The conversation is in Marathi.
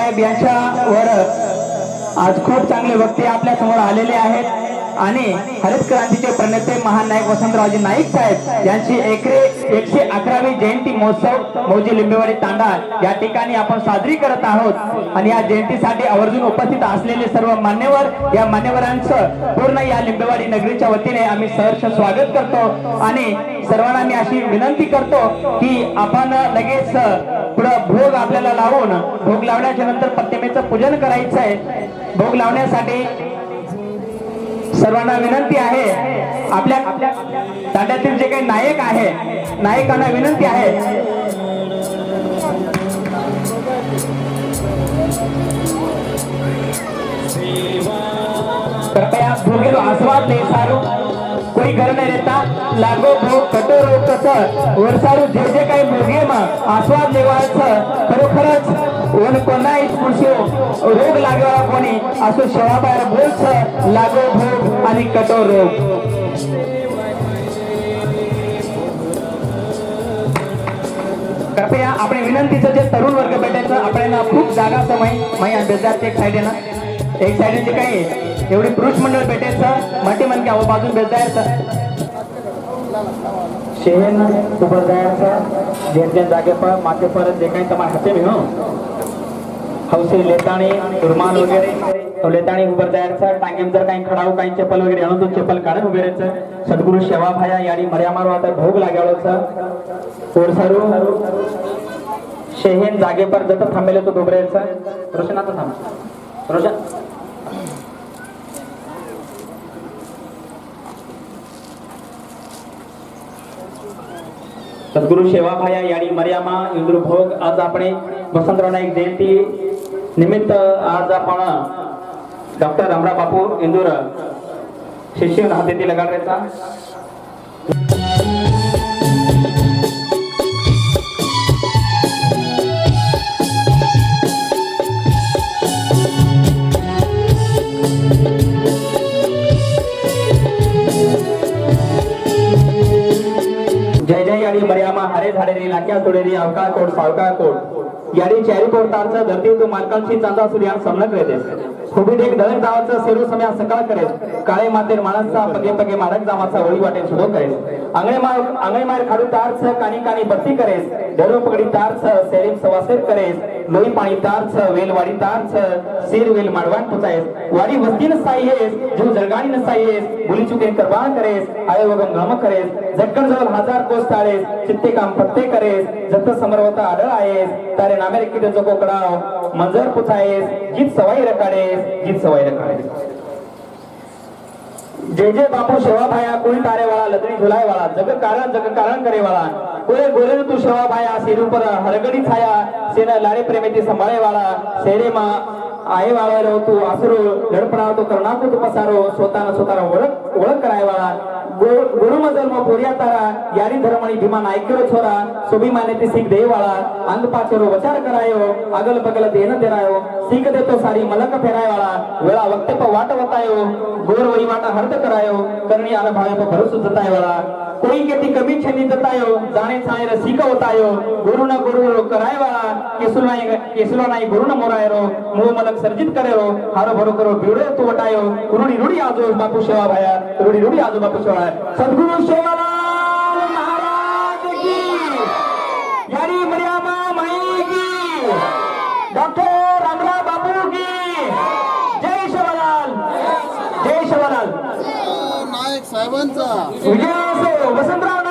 साहेब यांच्यावर आज खूप चांगले वक्ते आपल्यासमोर आलेले आहेत. आणि हरित क्रांतीचे प्रणेते महान नायक वसंतरावजी नाईक साहेब यांची एकरे एकशे अकरावी जयंती महोत्सव मौजी लिंबेवाडी तांडा या ठिकाणी आपण साजरी करत आहोत. आणि या जयंतीसाठी आवर्जून उपस्थित असलेले सर्व मान्यवर या मान्यवरांचं पूर्ण या लिंबेवाडी नगरीच्या वतीने आम्ही सहर्ष स्वागत करतो. आणि सर्वांना मी अशी विनंती करतो की आपण लगेच पुढं भोग आपल्याला लावून भोग लावण्याच्या नंतर प्रतिमेचं पूजन करायचं आहे. भोग लावण्यासाठी सर्वांना विनंती आहे. आपल्या आपल्या तांड्यातील जे काही नायक आहे नायकांना विनंती आहे. कृपया भोगेलो आस्वाद ले सारू. કોઈ ઘરને રહેતા લાગો ભોગ કટોરો કસર વરસાડું જે જે કાંઈ મોગીમાં આસ્વાદ લેવાય છે ખરોખર જ કોના પુરુષો રોગ લાગેવાળા કોની આસો શવાબાર બોલ છે લાગો ભોગ आणि કટોરો कृपया આપણે વિનંતી છે જે તરુણ વર્ગ બેઠે છે આપણે એના ખૂબ જાગા સમય અહીંયા બેજાર એક સાઈડે ના એક સાઈડે જે કાંઈ एवढी पुरुष मंडळ भेटायचं त्यावर बाजून भेटायचं. शेण उभं जायचं जेमतेम माते परत जे काही तुम्हाला हाते मी हौसे लेताणी रुमाल वगैरे. लेताने उभं जायचं टांगेम जर काही खडाव काही चप्पल वगैरे आणून तो चप्पल काढून उभे राहायचं. सद्गुरू शेवा भाया याने मर्या वाटत आता भोग लागावचं ओरसरू शेहेन जागेपर जर थांबेल तो डोबरायचं रोशनाचं थांब. रोशन. सद्गुरु सेवाभाया याडी मर्यामा इंद्र भोग आज आपण वसंतराव नाईक जयंती निमित्त आज आपण डॉक्टर रामराव बापू इंदूर शिष्य हाती लगाडायचा ठिकाणी जय याडी मर्यामा हरे झाडेरी नाक्या तोडेरी अवका कोड सावका कोड यारी चॅरी कोड तारचं धरती तू मालकांची चांदा सूर्या समनक रेते खुबीत एक दळक जावाचं सेरू समया सकाळ करेल. काळे मातेर माणसा पगे पगे मारक जावाचा वळी वाटेल सुधो करेल. आंगळे मार आंगळे मार खाडू तारच कानी कानी बत्ती करेस डरो पगडी तारच सेरीम सवासेर करेस. लोई पाणी तारच वेलवाडी तारच सीर वेल माडवान पुचायस वाडी वस्तीन साईयेस जीव जळगाणीन साईयेस बुली चुके करबान करेस आय वगम गम करेस. झटकन जवळ हजार कोस ताळेस चित्ते काम पत्ते करेस. जत समरवता आड आहे तारे नामेर किती जको कडाव मंजर पुचायस जीत सवाई रकाडेस. जीत सवाई रकाडेस. જે જે બાપુ સેવા ભાયા કોઈ તારે વાળા લગડી ઝોલાય વાળા જગ કારણ જગ કારણ કરે વાળા કોઈ ગોરે તું સેવા ભાયા શિર ઉપર હરગડી થાયા સેના લારે પ્રેમેથી સંભાળે વાળા શેરેમાં આય વાળા તું આસરો લડપડાવ તો કરનાકુ તો પસારો, સોતાના સોતારા ઓળખ ઓળખ કરાય વાળા पोरिया तारा यारी धर्मणी भीमा नायकेरो छोरा स्वाभिमाने ते सीख देवाळा अंग पाचरो वचार करायो अगल बगल देन देरायो सीख देतो सारी मलक फेरायवाळा वेळा वक्ते प वाट वतायो गोर वही वाटा हर्द करायो करणी आला भावे प भरोसो जतायवाळा. कोई केती कमी छनी जतायो जाणे छायर सीख होतायो गुरु न गुरु हो करायवाळा केसुल नाही केसुल नाही गुरु न मोरायरो मोह मलक सर्जित करेरो हारो भरो करो बिवडे तू वटायो रुडी रुडी आजो बापू सेवा भाया रुडी रुडी आजो बापू सेवा सद्गुरु सेवालाल महाराज की। यारी मर्यामा माई की। डॉक्टर रामराव बापू की। जय शिवलाल जय शिवलाल साहेबांचा. वसंतराव